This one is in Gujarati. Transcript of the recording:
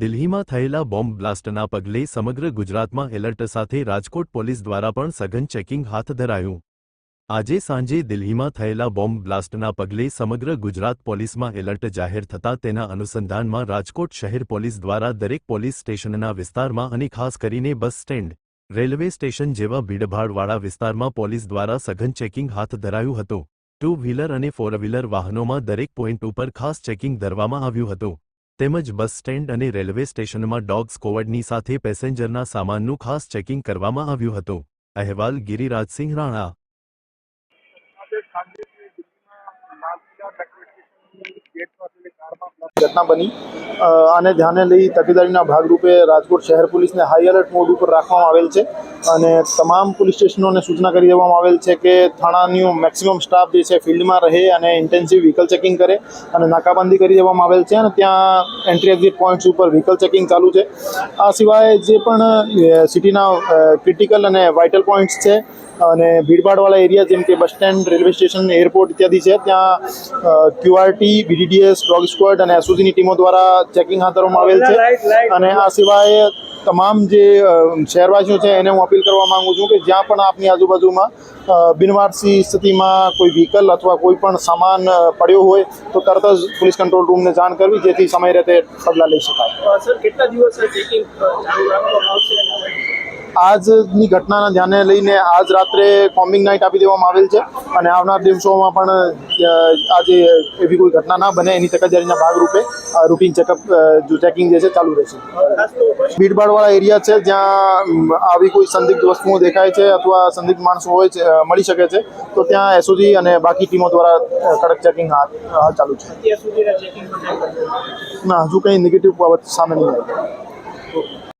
દિલ્હીમાં થયેલા બોમ્બ બ્લાસ્ટના પગલે સમગ્ર ગુજરાતમાં એલર્ટ સાથે રાજકોટ પોલીસ દ્વારા પણ સઘન ચેકિંગ હાથ ધરાયું. આજે સાંજે દિલ્હીમાં થયેલા બોમ્બ બ્લાસ્ટના પગલે સમગ્ર ગુજરાત પોલીસમાં એલર્ટ જાહેર થતાં તેના અનુસંધાનમાં રાજકોટ શહેર પોલીસ દ્વારા દરેક પોલીસ સ્ટેશનના વિસ્તારમાં અને ખાસ કરીને બસ સ્ટેન્ડ, રેલવે સ્ટેશન જેવા ભીડભાડવાળા વિસ્તારમાં પોલીસ દ્વારા સઘન ચેકિંગ હાથ ધરાયું હતું. ટુ વ્હીલર અને ફોર વ્હીલર વાહનોમાં દરેક પોઈન્ટ ઉપર ખાસ ચેકિંગ ધરવામાં આવ્યું હતું. તેમજ બસ સ્ટેન્ડ અને રેલવે સ્ટેશનમાં ડોગ સ્કોવડની સાથે પેસેન્જરના સામાનનું ખાસ ચેકિંગ કરવામાં આવ્યું હતું. અહેવાલ ગિરિરાજસિંહ રાણા. ઘટના બની. આને ધ્યાને લઈ તકેદારીના ભાગરૂપે રાજકોટ શહેર પોલીસને હાઈ એલર્ટ મોડ ઉપર રાખવામાં આવેલ છે અને તમામ પોલીસ સ્ટેશનોને સૂચના કરી દેવામાં આવેલ છે કે થાણાનું મેક્સિમમ સ્ટાફ જે છે ફિલ્ડમાં રહે અને ઇન્ટેન્સિવ વ્હીકલ ચેકિંગ કરે અને નાકાબંધી કરી દેવામાં આવેલ છે અને ત્યાં એન્ટ્રી એક્ઝિટ પોઈન્ટ્સ ઉપર વ્હીકલ ચેકિંગ ચાલુ છે. આ સિવાય જે પણ સિટીના ક્રિટિકલ અને વાઇટલ પોઈન્ટ્સ છે અને ભીડભાડવાળા એરિયા જેમ કે bus stand railway station airport ઇત્યાદિ છે ત્યાં ક્યુઆરટી બીડીડીએસ ડોગ સ્ક્વોડ અને એસઓજીની ટીમો દ્વારા ચેકિંગ હાથ ધરવામાં આવેલ છે. અને આ સિવાય તમામ જે શહેરવાસીઓ છે એને હું અપીલ કરવા માંગુ છું કે જ્યાં પણ આપની આજુબાજુમાં બિનવારસી સ્થિતિમાં કોઈ વ્હીકલ અથવા કોઈ પણ સામાન પડ્યો હોય તો તરત જ પોલીસ કંટ્રોલ રૂમને જાણ કરવી જેથી સમય રહેતે પગલાં લઈ શકાય. સર કેટલા દિવસ ચેકિંગ ચાલુ રાખવામાં આવશે આજની ઘટનાના ધ્યાને લઈને આજ રાત્રે કોમ્બિંગ નાઇટ આપી દેવામાં આવેલ છે અને આવનાર દિવસોમાં પણ આજે એવી કોઈ ઘટના ના બને એની તકેદારીના ભાગરૂપે રૂટીન ચેકઅપ જો ચેકિંગ જે છે ચાલુ રહેશે. ભીડભાડવાળા એરિયા છે જ્યાં આવી કોઈ સંદિગ્ધ વસ્તુઓ દેખાય છે અથવા સંદિગ્ધ માણસો હોય છે મળી શકે છે તો ત્યાં એસઓજી અને બાકી ટીમો દ્વારા કડક ચેકિંગ હાથ હાલ ચાલુ છે. ના હજુ કંઈ નેગેટિવ બાબત સામે નહીં આવી.